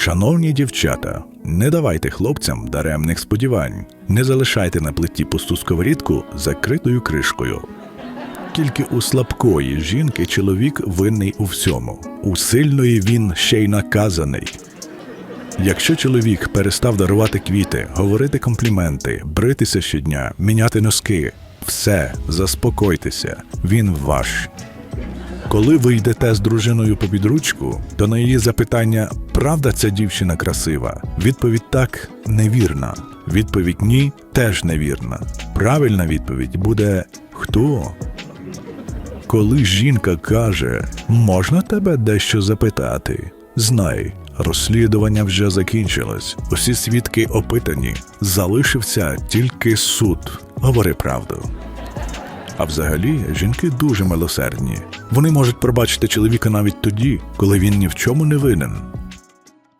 Шановні дівчата, не давайте хлопцям даремних сподівань, не залишайте на плиті пусту сковорідку закритою кришкою. Тільки у слабкої жінки чоловік винний у всьому, у сильної він ще й наказаний. Якщо чоловік перестав дарувати квіти, говорити компліменти, бритися щодня, міняти носки, все, заспокойтеся, він ваш. Коли ви йдете з дружиною по підручку, то на її запитання правда ця дівчина красива? Відповідь так невірна. Відповідь ні теж невірна. Правильна відповідь буде хто? Коли жінка каже, можна тебе дещо запитати? Знай, розслідування вже закінчилось. Усі свідки опитані. Залишився тільки суд. Говори правду. А взагалі, жінки дуже милосердні. Вони можуть пробачити чоловіка навіть тоді, коли він ні в чому не винен.